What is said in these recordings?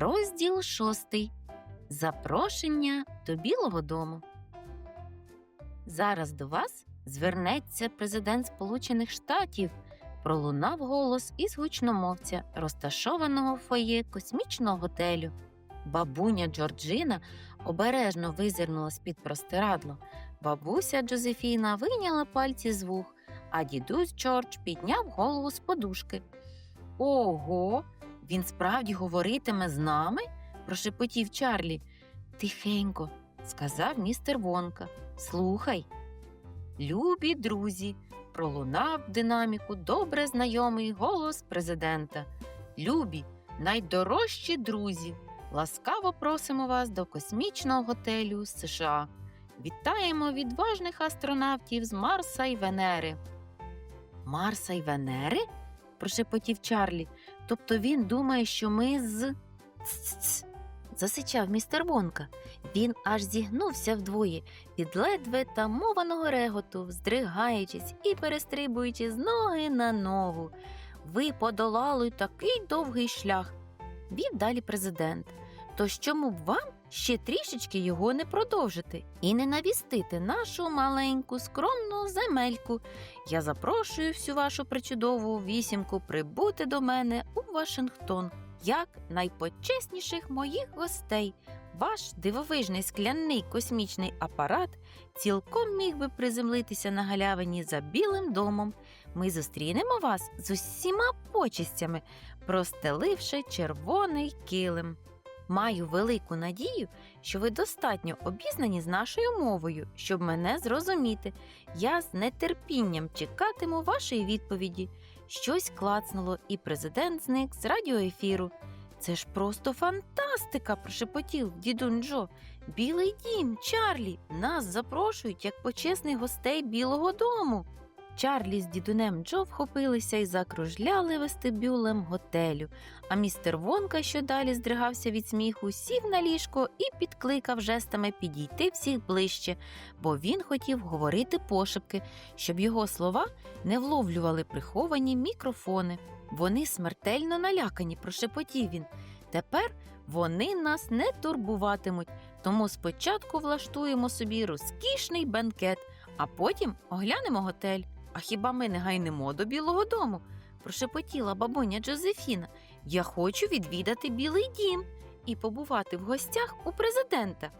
Розділ шостий. Запрошення до Білого дому. Зараз до вас звернеться президент Сполучених Штатів. Пролунав голос із гучномовця, розташованого в фоє космічного готелю. Бабуня Джорджина обережно визирнула з-під простирадло. Бабуся Джозефіна вийняла пальці з вух, а дідусь Джордж підняв голову з подушки. Ого, він справді говоритиме з нами? прошепотів Чарлі. Тихенько, сказав містер Вонка. Слухай. Любі друзі, пролунав динаміку добре знайомий голос президента. Любі, найдорожчі друзі, ласкаво просимо вас до космічного готелю США. Вітаємо відважних астронавтів з Марса і Венери. Марса і Венери? прошепотів Чарлі. Тобто він думає, що ми з. Ц-ц-ц, засичав містер Вонка. Він аж зігнувся вдвоє від ледве тамованого реготу, здригаючись і перестрибуючи з ноги на ногу. Ви подолали такий довгий шлях, вів далі президент. Тож чому б вам ще трішечки його не продовжити і не навістити нашу маленьку скромну земельку? Я запрошую всю вашу причудову вісімку прибути до мене у Вашингтон як найпочесніших моїх гостей. Ваш дивовижний скляний космічний апарат цілком міг би приземлитися на галявині за білим домом. Ми зустрінемо вас з усіма почестями, простеливши червоний килим. Маю велику надію, що ви достатньо обізнані з нашою мовою, щоб мене зрозуміти. Я з нетерпінням чекатиму вашої відповіді. Щось клацнуло, і президент зник з радіоефіру. Це ж просто фантастика! прошепотів дідун Джо. Білий дім, Чарлі, нас запрошують як почесних гостей Білого дому. Чарлі з дідунем Джо вхопилися і закружляли вестибюлем готелю, а містер Вонка, що далі здригався від сміху, сів на ліжко і підкликав жестами підійти всіх ближче, бо він хотів говорити пошепки, щоб його слова не вловлювали приховані мікрофони. Вони смертельно налякані, прошепотів він. Тепер вони нас не турбуватимуть, тому спочатку влаштуємо собі розкішний бенкет, а потім оглянемо готель. А хіба ми не гайнемо до Білого дому? прошепотіла бабуня Джозефіна. Я хочу відвідати Білий дім і побувати в гостях у президента.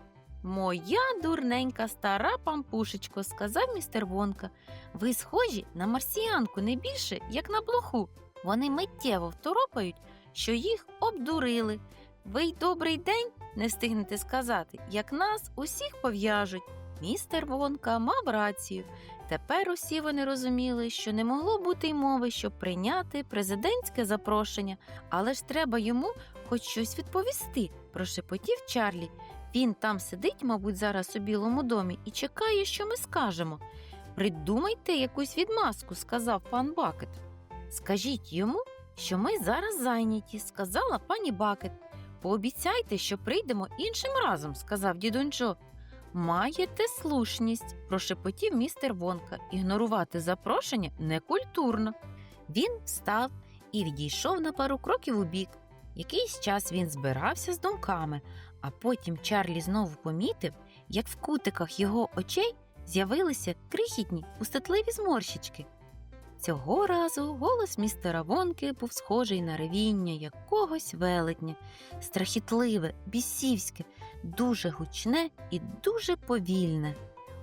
Моя дурненька стара пампушечко, сказав містер Вонка. Ви схожі на марсіанку не більше, як на блоху. Вони миттєво второпають, що їх обдурили. Ви й добрий день не встигнете сказати, як нас усіх пов'яжуть. Містер Вонка мав рацію. Тепер усі вони розуміли, що не могло бути й мови, щоб прийняти президентське запрошення, але ж треба йому хоч щось відповісти, прошепотів Чарлі. Він там сидить, мабуть, зараз у Білому домі і чекає, що ми скажемо. Придумайте якусь відмазку, сказав пан Бакет. Скажіть йому, що ми зараз зайняті, сказала пані Бакет. Пообіцяйте, що прийдемо іншим разом, сказав дідунь Джо. Маєте слушність, прошепотів містер Вонка. Ігнорувати запрошення некультурно. Він встав і відійшов на пару кроків у бік. Якийсь час він збирався з думками, а потім Чарлі знову помітив, як в кутиках його очей з'явилися крихітні устатливі зморщички. Цього разу голос містера Вонки був схожий на ревіння якогось велетня, страхітливе, бісівське, дуже гучне і дуже повільне.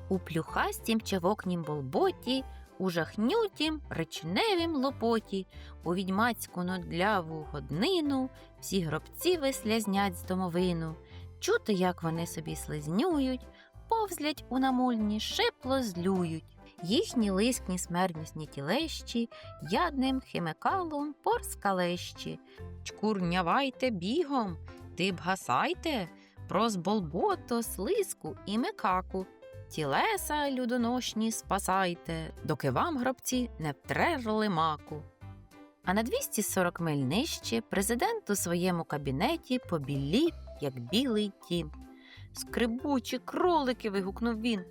У плюхастім чавокнім болботі, у жахнютім речневім лопоті, у відьмацьку нодляву годнину всі гробці вислязнять з домовину. Чути, як вони собі слизнюють, повзлять у намульні, шепло злюють. Їхні лискні смертнісні тілещі ядним хімекалом порскалещі. Чкурнявайте бігом, ти б гасайте, прозболбото, слизку і мекаку. Тілеса людоношні спасайте, доки вам гробці не втрерли маку. А на 240 миль нижче президент у своєму кабінеті побілів, як білий тім. Скрибучі кролики. вигукнув він.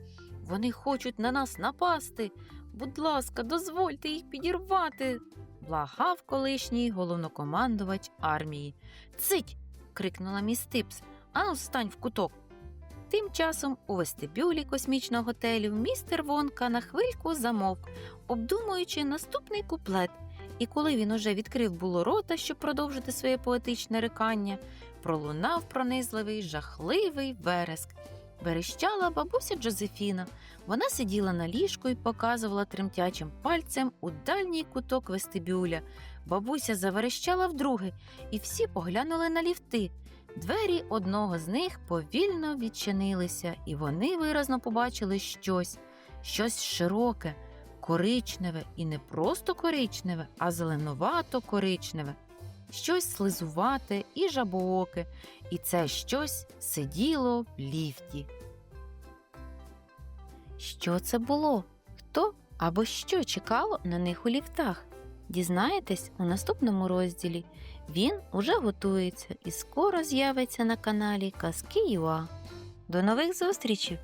Вони хочуть на нас напасти. Будь ласка, дозвольте їх підірвати. Благав колишній головнокомандувач армії. Цить. крикнула міс Типс. Ану, стань в куток. Тим часом у вестибюлі космічного готелю містер Вонка на хвильку замовк, обдумуючи наступний куплет. І коли він уже відкрив було рота, щоб продовжити своє поетичне рикання, пролунав пронизливий, жахливий вереск. Верещала бабуся Джозефіна. Вона сиділа на ліжку і показувала тремтячим пальцем у дальній куток вестибюля. Бабуся заверещала вдруге, і всі поглянули на ліфти. Двері одного з них повільно відчинилися, і вони виразно побачили щось, щось широке, коричневе і не просто коричневе, а зеленувато коричневе, щось слизувате і жабооке, і це щось сиділо в ліфті. Що це було? Хто або що чекало на них у ліфтах? Дізнаєтесь у наступному розділі. Він уже готується і скоро з'явиться на каналі Казки Юа. До нових зустрічей!